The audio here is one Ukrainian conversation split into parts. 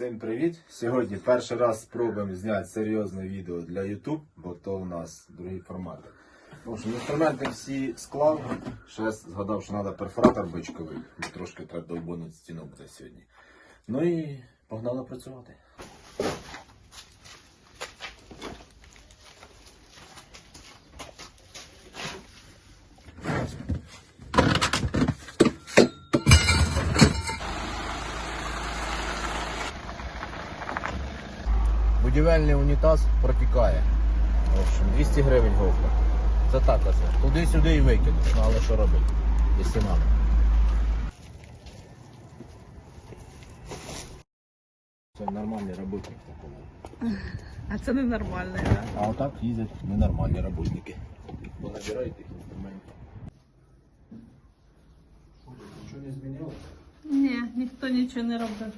Всім привіт! Сьогодні перший раз спробуємо зняти серйозне відео для YouTube, бо то у нас другий формат. В общем, інструменти всі склав. Ще згадав, що треба перфоратор бичковий. Трошки треба довбонути стіну буде сьогодні. Ну і погнали працювати. Будівельний унітаз протікає. В общем, 200 гривень говка. Це так оце. Туди-сюди і викинеш. Ну але що робити? Якщо надо. Це нормальний роботник такого. А це ненормальне, так? А отак їздять ненормальні роботники. Бо набирають їх інструментів. Нічого не змінилося? Ні, ніхто нічого не робив.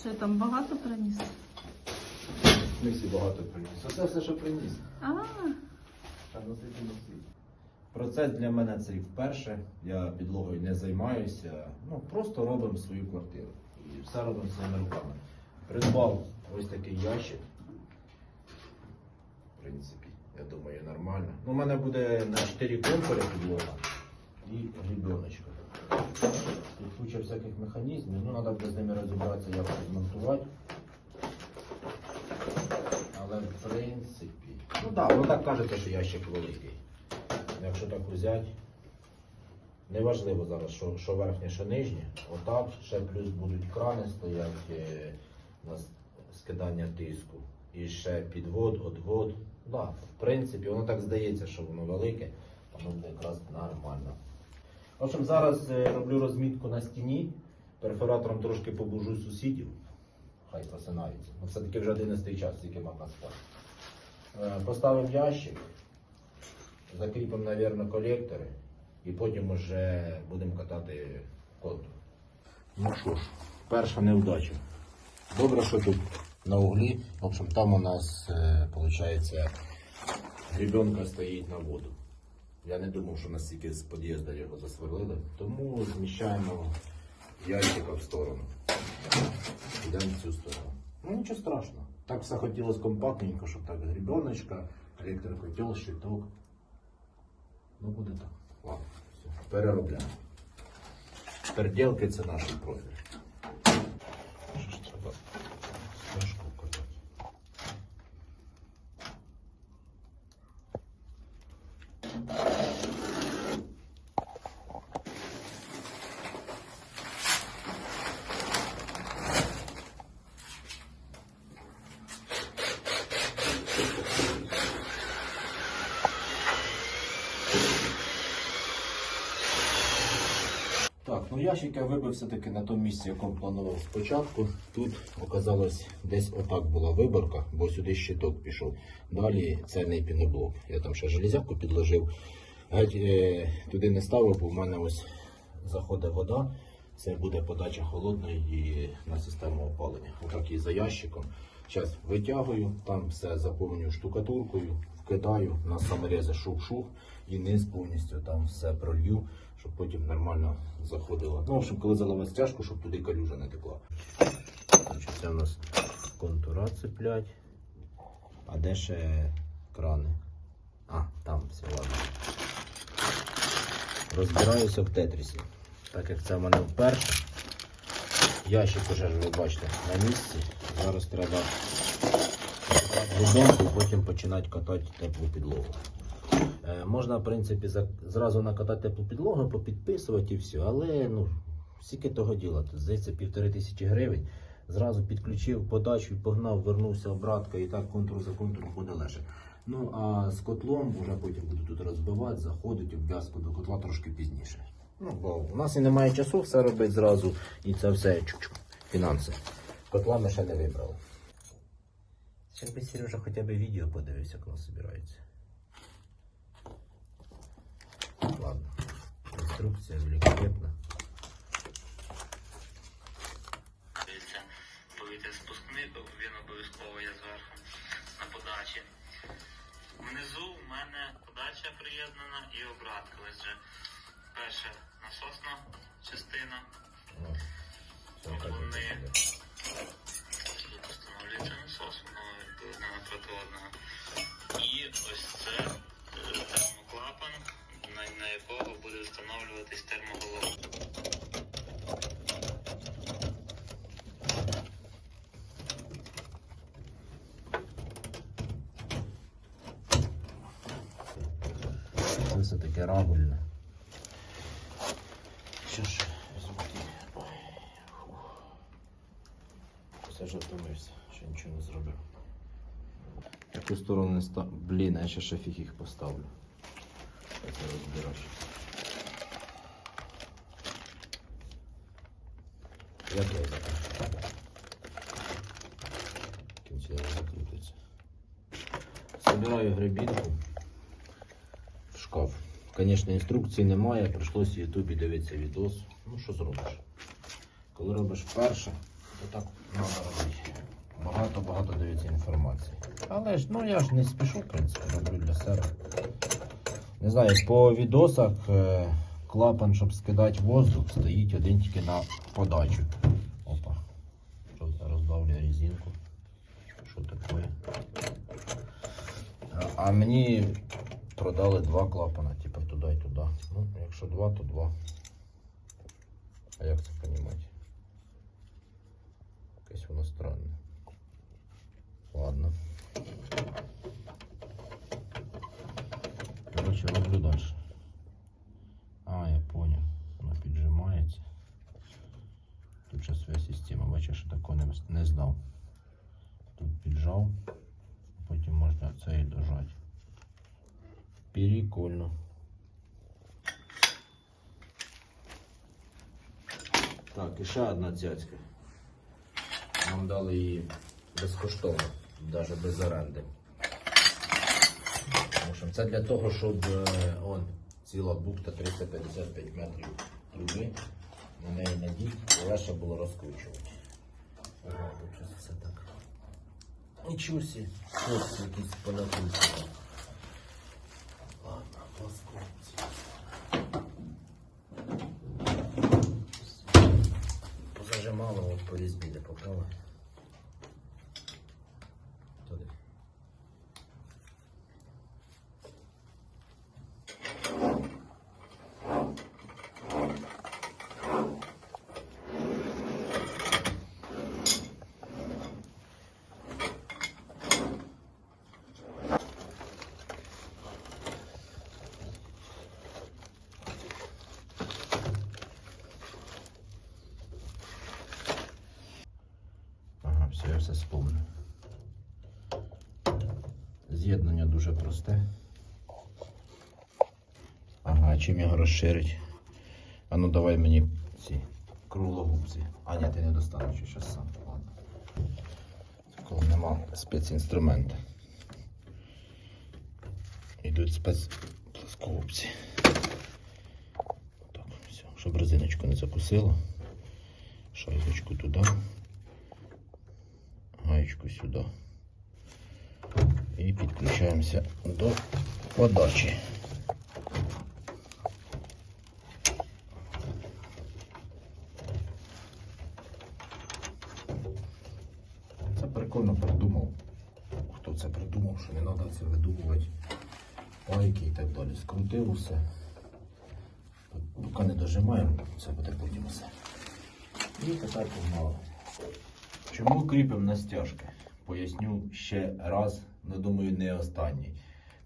Що там багато приніс? В смислі багато приніс. Оце все, що приніс. А, Та носити носити. Процес для мене це і вперше. Я підлогою не займаюся. Ну просто робимо свою квартиру. І все робимо своїми руками. Придбав ось такий ящик. В принципі, я думаю, нормально. Ну, у мене буде на 4 компори підлога і грібеночка. Тут куча всяких механізмів, ну треба буде з ними розібратися, як змонтувати. Але в принципі. Ну так, да, ви так кажете, що ящик великий. Якщо так взяти, неважливо зараз, що, що верхнє, що нижнє. Отак, ще плюс будуть крани стоять е, на скидання тиску. І ще підвод, одвод. Да, в принципі, воно так здається, що воно велике, воно буде якраз нормально. В общем, зараз е, роблю розмітку на стіні, перфоратором трошки побужу сусідів. Хай просинаються. Ну, все-таки вже 11 час, тільки можна спати. Е, Поставимо ящик, закріпимо, мабуть, колектори і потім вже будемо катати контур. Ну що ж, перша невдача. Добре, що тут на углі. В общем, там у нас, виходить, гребенка стоїть на воду. Я не думав, що настільки з під'їзду його засверлили, тому зміщаємо ящика в сторону. Йдемо в цю сторону. Ну нічого страшного. Так все хотілося компактненько, щоб так грібеночка, колектор хотів, щиток. Ну буде так. Ладно, все. Переробляємо. Переділки це наш профіль. Що ж треба стяжку вкатати. Так, ну ящик я вибив все-таки на тому місці, якому планував спочатку. Тут оказалось десь отак була виборка, бо сюди щиток пішов. Далі цельний піноблок. Я там ще железяку підложив. Геть е, туди не ставив, бо в мене ось заходить вода. Це буде подача холодної на систему опалення. Отак і за ящиком. Зараз витягую, там все заповнюю штукатуркою, вкидаю на саморези шух-шух і низ повністю там все пролью, щоб потім нормально заходило. Ну, в коли заливати стяжку, щоб туди калюжа не текла. Це у нас контура цеплять. А де ще крани? А, там все, ладно. Розбираюся в тетрісі. Так як це в мене вперше. Ящик уже ви бачите на місці. Зараз треба глибинку, потім починати катати теплу підлогу. Е, можна, в принципі, зразу накатати теплу підлогу, попідписувати і все, але ну, скільки того діла? Здається, півтори тисячі гривень. Зразу підключив подачу, погнав, вернувся обратка і так контур за контуром буде легше. Ну а з котлом вже потім буду тут розбивати, заходить обв'язку до котла трошки пізніше. Ну, бо у нас і немає часу все робити зразу, і це все чук-чук, фінанси. Котла ми ще не вибрали. Ще би Сережа хоча б відео подивився, як воно збирається. конструкция великолепна. Повітря спускний, він обов'язково є зверху на подачі. Внизу в мене подача приєднана і обратка. Ось перша насосна частина. Тут встановлюється насос, воно проти одного. І ось це е, термоклапан на, на якого буде встановлюватись термоголовка. Це таке рабельне. Що ж, звуки. Все ж втомився, що нічого не зробив. Яку сторону не став. Блін, я ще шефік їх поставлю. Це розбираю. Я? В кінці закрутиться. Собираю гребінку в шкаф. Звісно, інструкції немає, прийшлося в Ютубі дивитися відос. Ну що зробиш? Коли робиш вперше, то так треба робити. Багато-багато дивиться інформації. Але ж ну я ж не спішу, в принципі, роблю для себе. Не знаю, по відосах е, клапан, щоб скидати воздух, стоїть один тільки на подачу. Опа. Це резинку? Що таке? А мені продали два клапана, типу туди і туди. Ну, якщо два, то два. А як це розуміти? Якесь воно странне. Ладно. Коротше, роблю далі. А, я понял. Воно піджимається. Тут ще своя система. Бачиш, що такого не, знав. Тут піджав. Потім можна це і дожати. Прикольно. Так, і ще одна цяцька. Нам дали її безкоштовно, навіть без оренди. Це для того, щоб е, он, ціла бухта 355 метрів труби. На неї надіть, легше було розкручувати. Тут все так. Нічого сі. Ось якісь понаписано. Ладно, плоскопці. Позажимало, от по різьбі не попало. Туди. Ага, все, спомню. З'єднання дуже просте. Ага, чим його розширить? А ну давай мені ці круглогубці. А ні, ти не достанеш щас сам. Ладно. Коли нема спецінструмента. Йдуть спецплоскогубці. Так, все, щоб резиночку не закусило. Шайбочку туди гаєчку сюди. І підключаємося до подачі. Це прикольно придумав. Хто це придумав, що не треба це видумувати. Пайки і так далі. Скрутив усе. Поки не дожимаємо, це буде потім усе. І тепер погнали. Чому кріпимо на стяжки? Поясню ще раз, але думаю, не останній.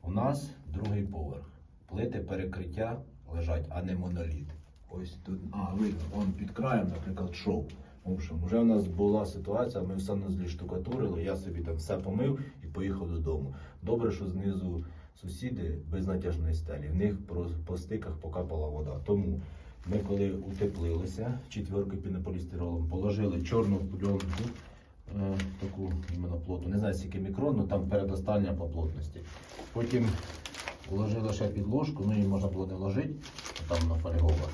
У нас другий поверх. Плити перекриття лежать, а не моноліт. Ось тут, а, видно, он під краєм, наприклад, шов. В общем, вже в нас була ситуація, ми все на злі штукатурили, я собі там все помив і поїхав додому. Добре, що знизу сусіди без натяжної стелі. В них по стиках покапала вода. Тому ми коли утеплилися четверкою пінополістиролом, положили чорну пленку, е, таку іменно плоту, не знаю скільки мікрон, але там передостання по плотності. Потім вложили ще підложку, ну її можна було не вложити, там нафольгова,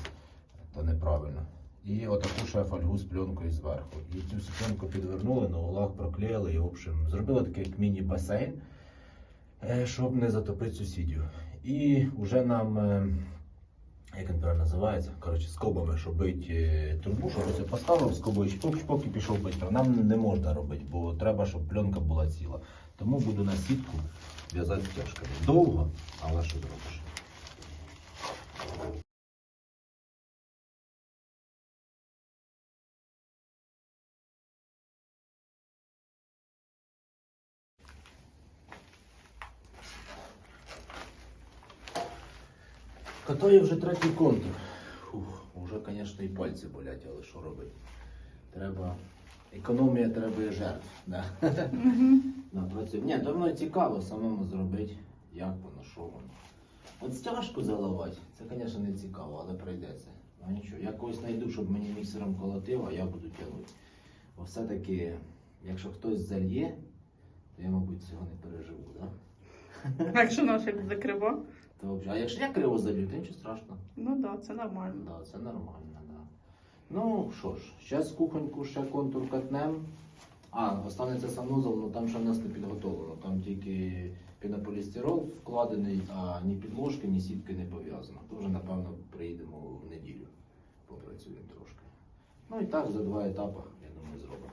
то неправильно. І отаку ще фольгу з пленкою зверху. І цю пленку підвернули, на улах проклеїли і, в общем, зробили такий міні-басейн, е, щоб не затопити сусідів. І вже нам. Як він правильно називається, коротше, скобами, щоб бити е, трубу, щоб ось поставив скобою чпок, чпок і пішов бити. Нам не можна робити, бо треба, щоб пленка була ціла. Тому буду на сітку в'язати стяжками. Довго, але що зробиш? Катаю вже третій контур. Фух, уже, звісно, і пальці болять, але що робити? Треба. Економія требує жертв. Да? Да, працюємо. Ні, то воно цікаво самому зробити, як воно, що воно. От стяжку заливати, це, звісно, не цікаво, але прийдеться. Ну нічого, я когось знайду, щоб мені міксером колотив, а я буду тягнути. Бо все-таки, якщо хтось зальє, то я, мабуть, цього не переживу, так? Да? Якщо наш як закрива, То, взагалі- а якщо я криво залью, то нічого страшного. ну так, да, це нормально. Да, це нормально, да. Ну що ж, зараз кухоньку ще контур катнем. А, останеться санузел, ну там ще в нас не підготовлено. Там тільки пінополістирол вкладений, а ні підложки, ні сітки не пов'язано. То вже, напевно, приїдемо в неділю. Попрацюємо трошки. Ну і так, за два етапи, я думаю, зробимо.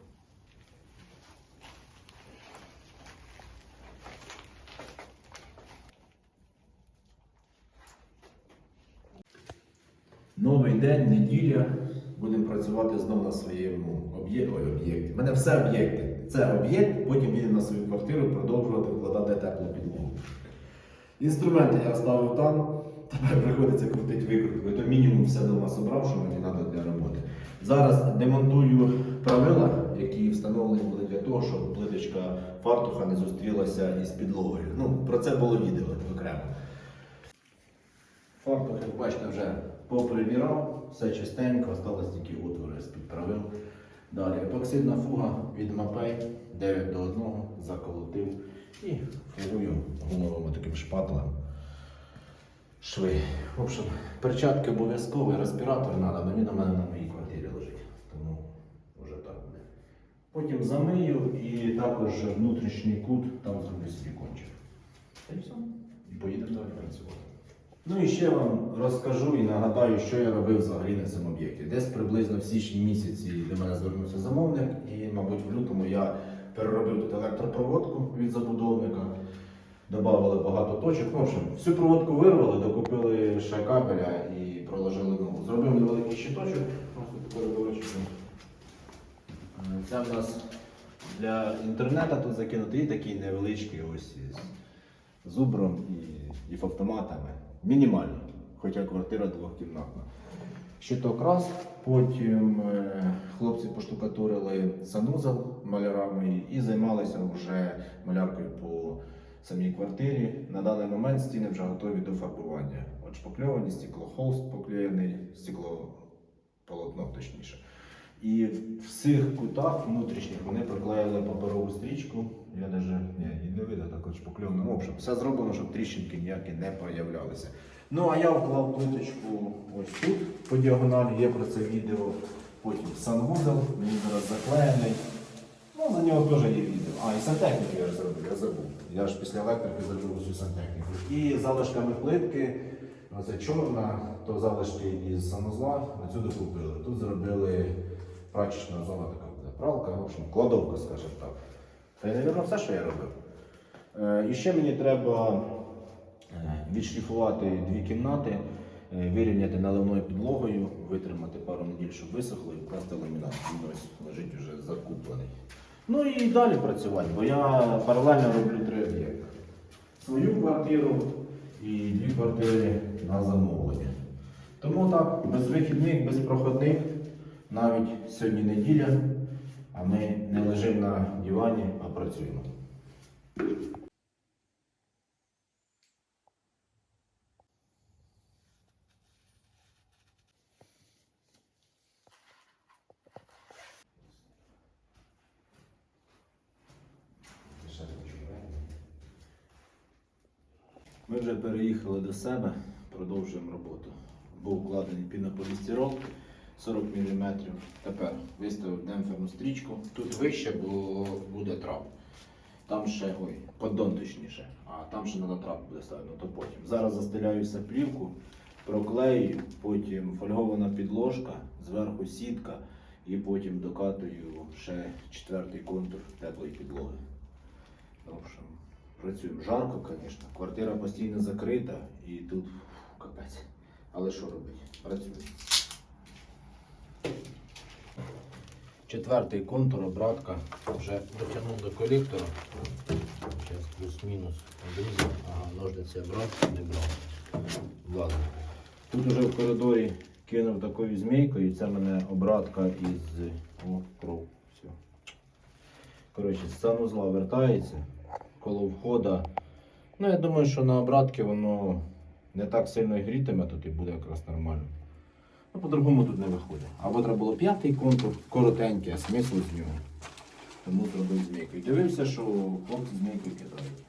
Новий день, неділя. Будемо працювати знову на своєму об'єкті. У мене все об'єкти. Це об'єкт, потім їду на свою квартиру продовжувати вкладати теплу підлогу. Інструменти я оставив там, тепер приходиться крутити викрутку. То мінімум все дома зібрав, що мені треба для роботи. Зараз демонтую правила, які встановлені були для того, щоб плиточка фартуха не зустрілася із підлогою. Ну, про це було відео окремо. Фартух, як бачите, вже поприбирав, все чистенько, осталось тільки отвори підправив. Далі епоксидна фуга від Мапей 9 до 1 заколотив і фугую гумовим таким шпателем. Шви. В общем, перчатки обов'язкові, респіратор треба, але він мене на моїй квартирі лежить. Тому вже так буде. Потім замию і також внутрішній кут там зроблю силікончик. Й все. І поїдемо далі працювати. Ну і ще вам розкажу і нагадаю, що я робив взагалі на цьому об'єкті. Десь приблизно в січні місяці до мене звернувся замовник, і, мабуть, в лютому я переробив тут електропроводку від забудовника, додали багато точок. Ну, в общем, всю проводку вирвали, докупили ще кабеля і проложили нову. Зробив невеликий щиточок, просто перебивачок. Це в нас для інтернету тут закинутий і такий невеличкий ось із зубром і, і автоматами. Мінімально, хоча квартира двохкімнатна. Щиток раз, потім е, хлопці поштукатурили санузел малярами і займалися вже маляркою по самій квартирі. На даний момент стіни вже готові до фарбування. От шпакльовані, стеклохолст поклеєний, стеклополотно точніше. І в всіх кутах внутрішніх вони приклеїли паперову стрічку. Я даже ні, і не видно так от шпакльовано. В общем, все зроблено, щоб тріщинки ніякі не появлялися. Ну а я вклав плиточку ось тут по діагоналі, є про це відео. Потім санвузел, він зараз заклеєний. Ну, за нього теж є відео. А, і сантехніку я ж зробив, я забув. Я ж після електрики зробив усю сантехніку. І залишками плитки, оце чорна, то залишки із санузла, отсюди купили. Тут зробили прачечна зона така буде. Пралка, в общем, кладовка, скажімо так. Та й, мабуть, все, що я робив. Е, і ще мені треба е, відшліфувати дві кімнати, е, вирівняти наливною підлогою, витримати пару неділь, щоб висохло, і вкласти ламінат. Він ось лежить вже закуплений. Ну і далі працювати, бо я паралельно роблю три об'єкти. Свою квартиру і дві квартири на замовлення. Тому так, без вихідних, без проходних, навіть сьогодні неділя, а ми не лежимо на дивані, а працюємо. Ми вже переїхали до себе, продовжуємо роботу. Був вкладений пінополістирол 40 мм. Тепер виставив демпферну стрічку. Тут вище, бо буде трап. Там ще, ой, поддон точніше, а там ще треба трап буде ставити, ну то потім. Зараз застеляю все плівку, проклею, потім фольгована підложка, зверху сітка і потім докатую ще четвертий контур теплої підлоги. В общем, працюємо жарко, звісно. Квартира постійно закрита і тут фу, капець. Але що робити? Працюємо. Четвертий контур, обратка. Вже дотягнув до колектора. Зараз плюс-мінус обрізав. Ага, ножниці обрав, не брав. Ладно. Тут уже в коридорі кинув такою змійкою, це в мене обратка із о, кров. Все. Коротше, з санузла вертається коло входа. Ну, я думаю, що на обратки воно не так сильно грітиме, тут і буде якраз нормально. Ну, по-другому тут не виходить. Або треба було п'ятий контур, коротенький, а смисл з нього. Тому зробив змійку. І дивився, що хлопці змійку кидають.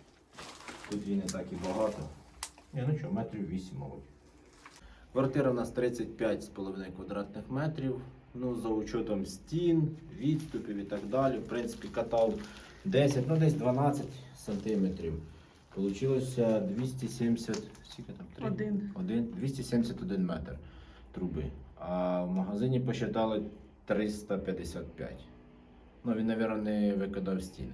Тут її не так і багато. Ні, ну що, метрів 8, мабуть. Квартира у нас 35,5 квадратних метрів. Ну, за учетом стін, відступів і так далі. В принципі, катав 10, ну десь 12 сантиметрів. Получилося 270, скільки там? Три? Один. Один, 271 метр труби. А в магазині посчитали 355. Ну, він, мабуть, не викидав стіни.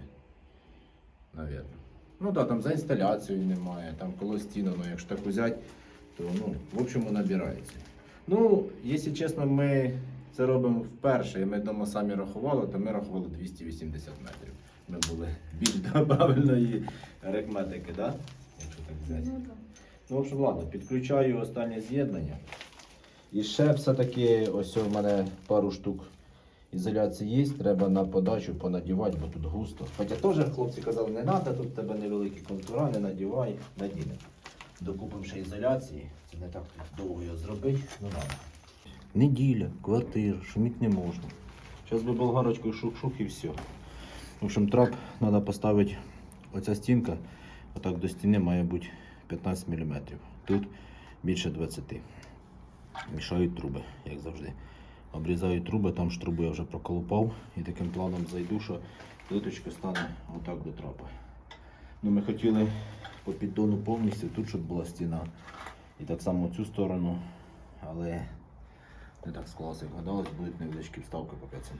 Навірно. Ну так, там за інсталяцією немає, там коло стіну, ну якщо так взяти, то ну, в общем набирається. Ну, якщо чесно, ми це робимо вперше, і ми вдома самі рахували, то ми рахували 280 метрів. Ми були більш до правильної арифметики, да? якщо так взяти. Ну, в общем, ладно, підключаю останнє з'єднання. І ще все-таки ось у мене пару штук ізоляції є, треба на подачу понадівати, бо тут густо. Хоча теж хлопці казали, не треба, тут тебе невеликі контура, не надівай, надіне. Докупимо ще ізоляції. Це не так довго його зробити, ну ладно. Неділя, квартира, шуміти не можна. Зараз би болгарочкою шух-шух і все. В общем, трап треба поставити. Оця стінка, отак до стіни має бути 15 мм. Тут більше 20 Мішають труби, як завжди. Обрізаю труби, там ж трубу я вже проколупав і таким планом зайду, що плиточка стане отак до трапа. Ну, ми хотіли по піддону повністю тут, щоб була стіна. І так само цю сторону, але не так склалося, як гадалось, будуть невеличкі вставки по 5 см.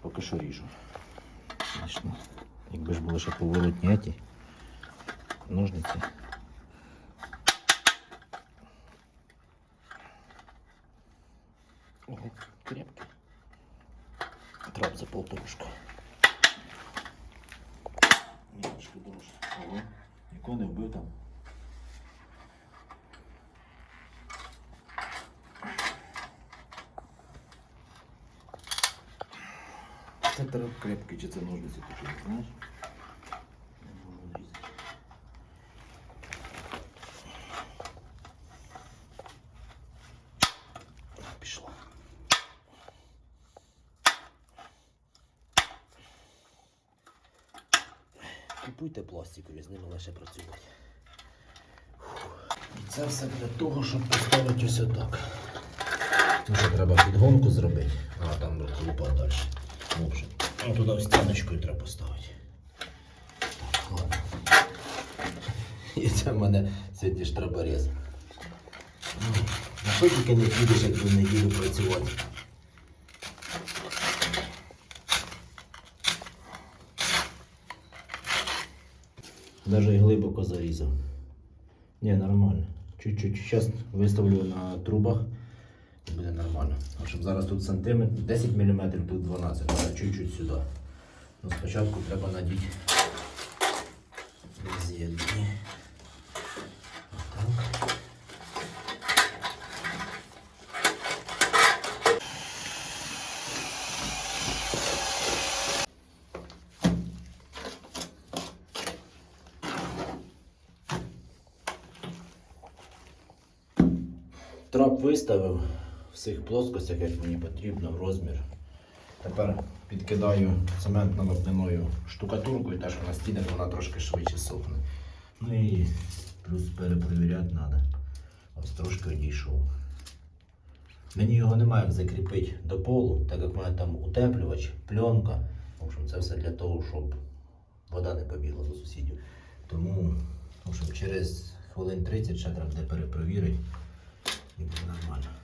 Поки що ріжу. Звісно, якби ж були ще поворотні ті ножниці. Ого, крепкий. Трап за полторушка. Немножко дорожче. Ого, нікого не вбив там. Це трап крепкий, чи це ножниці такі, знаєш? Пластикові, з ними лише працювати. І це все для того, щоб поставити ось отак. Вже треба підгонку зробити, а там лупа далі. В общем, ну, туди ось стіночкою треба поставити. Так, ладно. І це в мене сьогодні ж трапорез. Ну, На що тільки не підеш, як в неділю працювати. Даже глибоко зарізав. Ні, нормально. Чуть-чуть. Зараз виставлю на трубах і буде нормально. А щоб зараз тут сантиметр, 10 мм, тут 12, треба чуть-чуть сюди. Ну, спочатку треба надіти з'єднані. Отак. Трап виставив в всіх плоскостях, як мені потрібно, в розмір. Тепер підкидаю цементно-вапняною штукатуркою, та що на стінах вона трошки швидше сохне. Ну і плюс перепровіряти треба. Ось трошки одійшов. Мені його немає як закріпити до полу, так як в мене там утеплювач, пленка. В общем, це все для того, щоб вода не побігла до сусідів. Тому в общем, через хвилин 30 ще треба буде перепровірити і буде нормально.